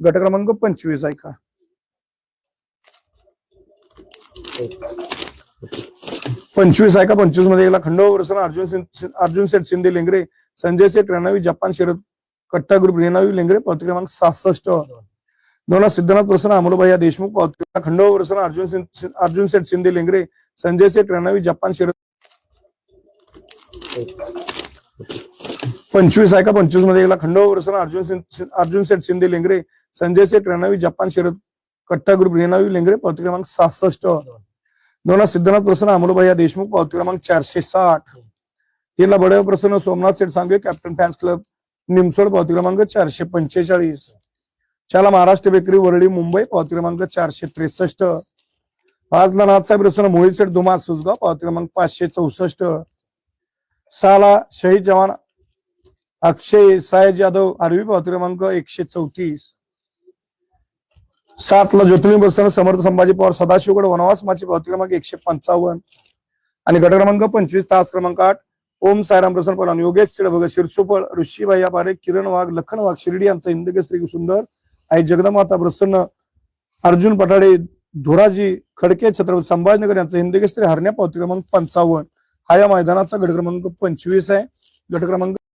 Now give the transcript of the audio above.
गट क्रमांक पंचवीस आहे का? पंचवीस आहे का? पंचवीस मध्ये गेला खंडोबा प्रसन्न अर्जुन अर्जुन सेठ शिंदे लेंगरे, संजय सेठ, रेणावी, जपान शरद, कट्टा ग्रुप, रेणावी लेंगरे पावती क्रमांक सहासष्ट. दोन सिद्धनाथ, प्रसन्न अमोलभाई देशमुख पावती खंडोबा प्रसन्न अर्जुन अर्जुन सेठ शिंदे लेंगरे, संजय सेठ, रेणावी, जपान शरद. पंचवीस आहे का? पंचवीस मध्ये गेला खंडोबा प्रसन्न अर्जुन अर्जुन सेठ शिंदे लेंगरे संजय शेठ रेणावी जपान शरद कट्टा ग्रुप रेणावी लेंगरे पावती क्रमांक सहासष्ट. दोन सिद्धनाथ प्रसन्न अमोलभाई देशमुख पावती क्रमांक चारशे साठ. तीनला बडे प्रसन्न सोमनाथ सेठ सांगे कॅप्टन फॅन्स क्लब निमसोड पावती क्रमांक चारशे पंचेचाळीस. चाला महाराष्ट्र बेकरी वरळी मुंबई पावती क्रमांक चारशे त्रेसष्ट. पाचला नाथसाहेब प्रसन्न मोहित सेठ दुमा सुसगाव पावती क्रमांक पाचशे चौसष्ट. सहाला शहीद जवान अक्षय सायज यादव आरवी पावती क्रमांक एकशे चौतीस. सातला ज्योतिर्लिंग बसताना समर्थ संभाजी पवार सदाशिवगड वनवास माची पावती क्रमांक एकशे पंचावन्न. आणि गट क्रमांक पंचवीस तास क्रमांक आठ ओम सायराम प्रसन्न पलान योगेश सिड भगत शिरसोपळ ऋषीबाई पारे किरण वाघ लखन वाघ शिर्डी यांचा हिंदकेसरी सुंदर आई जगदमाता प्रसन्न अर्जुन पठाडे धुराजी खडके छत्रपती संभाजीनगर यांचा हिंदकेसरी हरण्या पावती क्रमांक पंचावन्न. हा या मैदानाचा गट क्रमांक पंचवीस आहे. गट क्रमांक